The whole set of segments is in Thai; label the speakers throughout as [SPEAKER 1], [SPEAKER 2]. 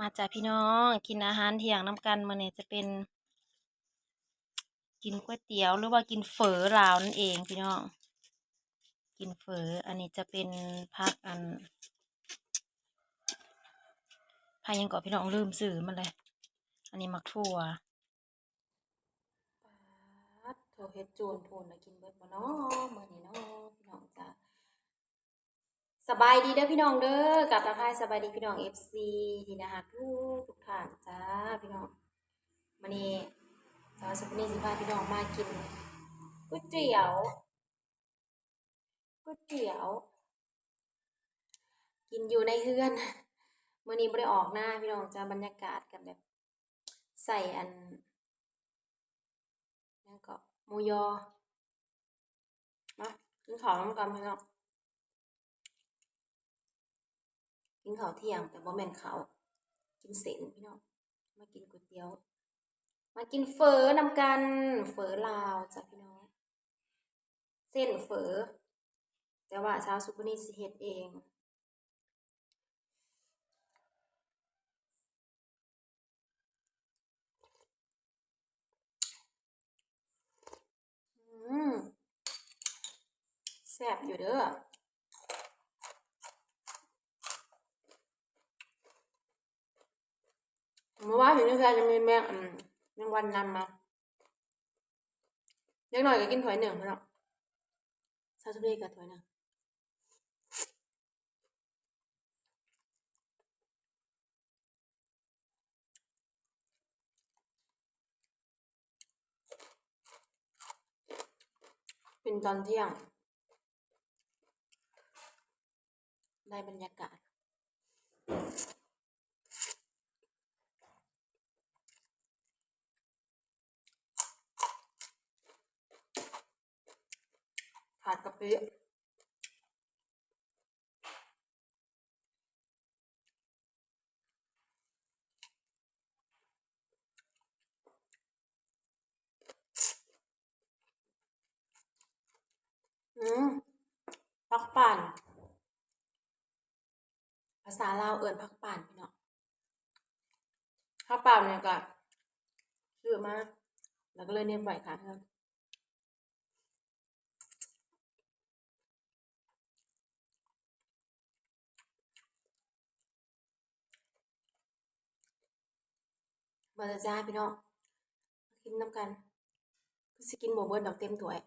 [SPEAKER 1] มาจากพี่น้องกินอาหารเที่ยงน้ำกันมื้อนี้จะเป็น กินก๋วยเตี๋ยวหรือว่ากินเฝอลาวนั่นเองพี่น้อง กินเฝออันนี้จะเป็นพักอันพายังก่อพี่น้องลืมสื่อมันเลย อันนี้มักทั่วปัดโทเฮ็ดโจนโพนนะกินเบิดบ่เนาะมื้อนี้เนาะพี่น้องจ้า สบายดีเด้อพี่น้องเด้อกับทักทายสบายดีพี่น้อง FC ที่นะฮักทุกทุกท่านจ้าพี่น้องมื้อนี้สาวสปนีสิพาพี่น้องมากินก๋วยเตี๋ยวก๋วยเตี๋ยว กินอยู่ในเฮือนมื้อนี้บ่ได้ออกหน้าพี่น้องจ้าบรรยากาศกันแบบ ใส่อันนั่นก็มูยอมากินข้าวน้ำกันพี่น้อง กินข้าวเที่ยง แต่บ่แม่นข้าวกินเส้นพี่น้องมากินก๋วยเตี๋ยว มากินเฝอนำกันเฝอลาวจ้ะพี่น้องเส้นเฝอแต่ว่าชาวสุพรรณสิเฮ็ดเองอืมแซ่บอยู่เด้อ เมื่อวานอยู่ในแฟนจะมีแมงอืมแมงวันนำมาเล็กหน่อยก็กินถ้วยหนึ่งเพื่อนเนาะซาสุเรกับถ้วยหนึ่งเป็นตอนเที่ยง ได้บรรยากาศ ขาดกะ ปิอืมพักป่าน ภาษาลาวเอิ้นพักป่านพี่เนาะพักป่านเนี่ยก็ชื่อมาก แล้วก็เลยเนียมไหวค่ะเพื่อน มาจะจ้าพี่นาะมากินน้ำกันคือสกินหมูเบิร์ดดอกเต็มถ้วย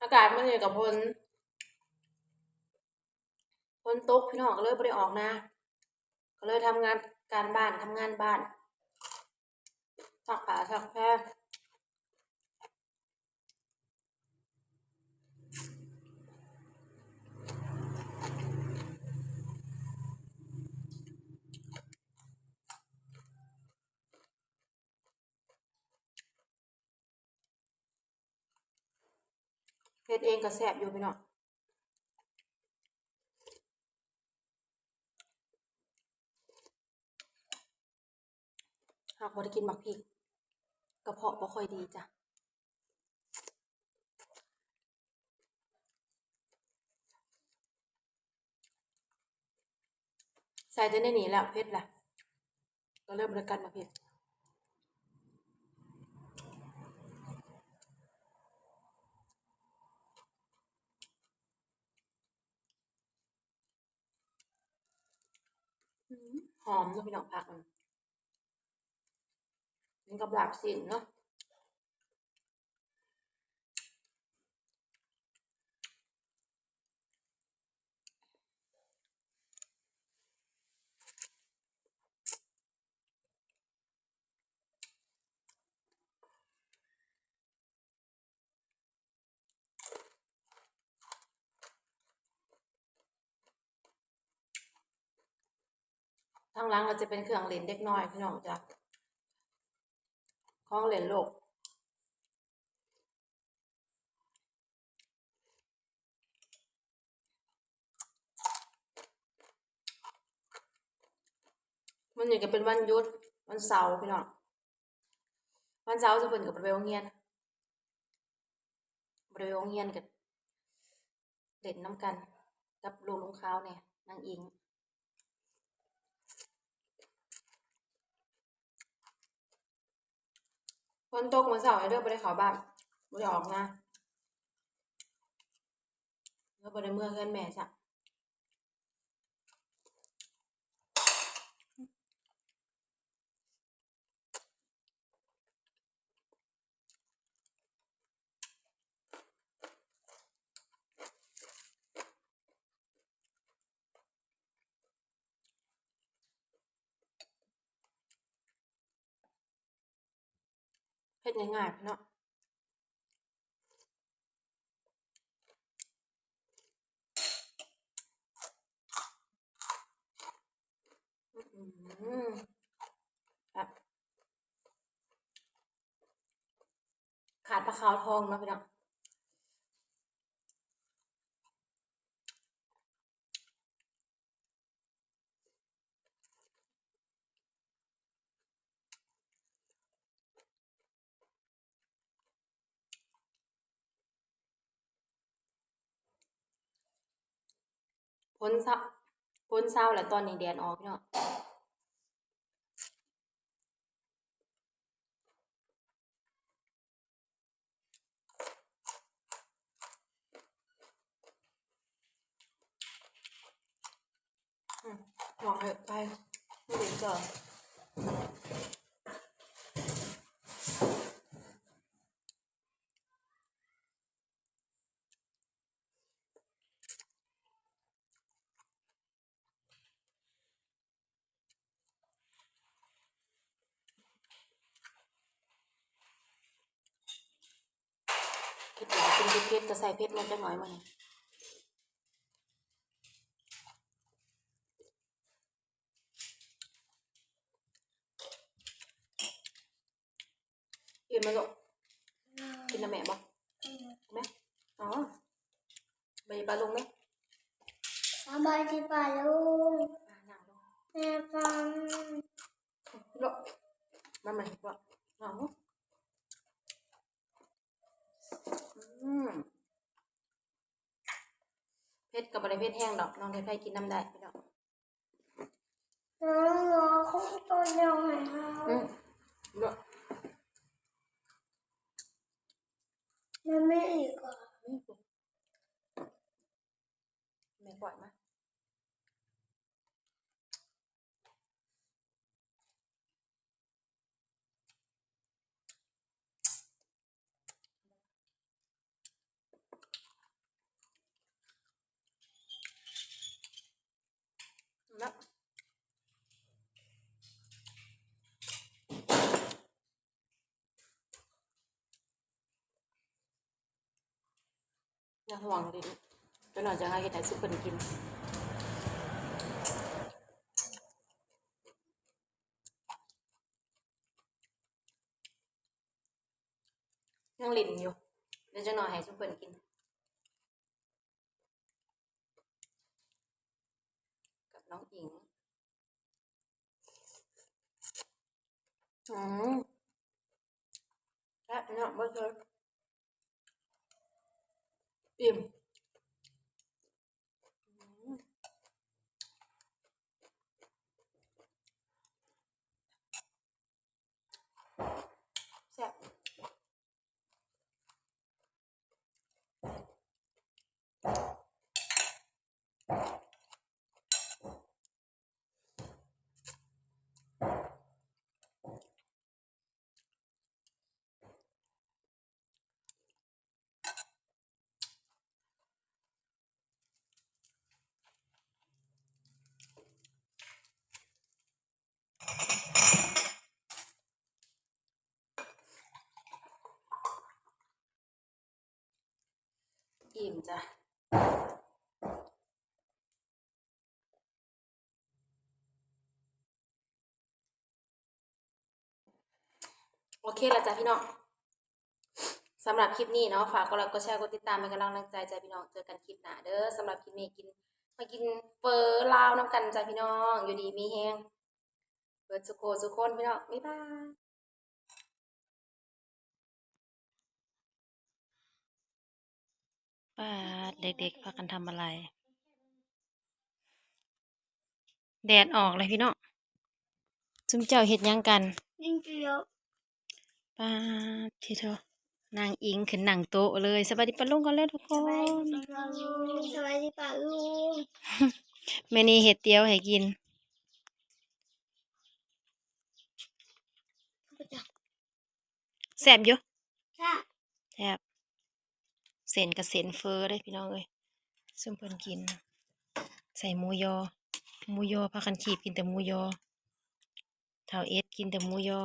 [SPEAKER 1] อากาศมันอยู่กับพลพลตกพี่น้องก็เลยไม่ได้ออกนะก็เลยทำงานการบ้านทำงานบ้านสักผ้าสักแพร เฮ็ดเองก็แซ่บอยู่พี่น้องหากบ่ได้กินหมักพริกกระเพาะบ่ค่อยดีจ้ะใส่จะได้หนีแล้วเผ็ดแหละก็เริ่มบริการมาเผ็ดม หอมเนาะพี่น้องผักมันมันกับลาบสินเนาะ ทางหลังก็จะเป็นเครื่องเล่นเด็กน้อยพี่น้องจ้ะของเล่นโลกมันนี่ก็เป็นวันยุดวันเสาร์พี่น้องวันเสาร์จะเพิ่นก็บ่ไปโรงเรียนบ่ได้ไปโรงเรียนก็เล่นนํกัน กับลูกลุงขาวแหน่นางอิง นตกมื้อเช้าให้เด้อบ่ได้เข้าบ้านบ่ได้ออกนะเล้วบ่ได้เมื่อเงินแม่จ้ะ ฮ็ดง่ายๆพี่เนาะอื้อหือแบบขาดปลาขาวทองเนาะพี่เนาะ พ้นเช้าพ้นเช้าแล้วตอนนี้แดดออกเนาะอืมมองให้ไปไม่ถึงจอ คิดว่ากินเผ็ดๆก็ใส่เผ็ดมาจักหน่อยมานี่อิ่มไหมลูกกินน้ำแม่บ่ไหมอ๋อไปปลาลุงไหม
[SPEAKER 2] สบายดีป่ะลุง
[SPEAKER 1] อ่านั่งลง
[SPEAKER 2] แม่ฟัง
[SPEAKER 1] ลูกมาใหม่บ่อ๋ออืม เผ็ดกับบริเผ็ดแห้งดอกน้องไทยไทยกินน้ำได้พี่น้อง
[SPEAKER 2] น้องรอคุ้มตัวเดียวให้เรา
[SPEAKER 1] อืมลูก
[SPEAKER 2] แล้วไม่อีกอะ
[SPEAKER 1] อืมแม่ปล่อยมา แล้วอย่าห่วงดิลูกเดี๋ยวหน่อยจะให้เฮ็ดให้ซุปเพิ่นกินยังหลินอยู่เดี๋ยวจะหน่อยให้ซุปเพิ่นกิน กับ น้องอิงอืมแซ่บเนาะบ่เคยอิ่ม จ้ะโอเคแล้วจ้ะพี่น้องสำหรับคลิปนี้เนาะฝากกดไลค์กดแชร์กดติดตามเป็นกำลังใจใจพี่น้องเจอกันคลิปหน้าเด้อสำหรับคลิปนี้กินมากินเฟอลาวน้ำกันจ้ะพี่น้องอยู่ดีมีแฮงเบิดสุโขสุคนพี่น้องบ๊ายบาย ป้าดเด็กๆพากันทำอะไร แดดออกเลยพี่น้องซุมเจ้าเฮ็ดหยังกัน
[SPEAKER 2] ยิ่งเดียว
[SPEAKER 1] ป้าดที่เธอนางอิงขึ้นนั่งโต๊ะเลยสวัสดีปะลุงกันเลยทุกค
[SPEAKER 2] สบาย
[SPEAKER 1] น
[SPEAKER 2] ดีป่ะลุงสบายดีป่ะลุง
[SPEAKER 1] แม่นี่เฮ็ดเตี๋ยวให้กินแซ่บอยู่
[SPEAKER 2] ค่ะ
[SPEAKER 1] แซ่บ เส้นกับเส้นเฟอร์เลยพี่น้องเอ้ยซึ่งเพิ่นกิน ใส่หมูยอหมูยอพากันขีบกินแต่หมูยอเท่าเอสกินแต่หมูยอ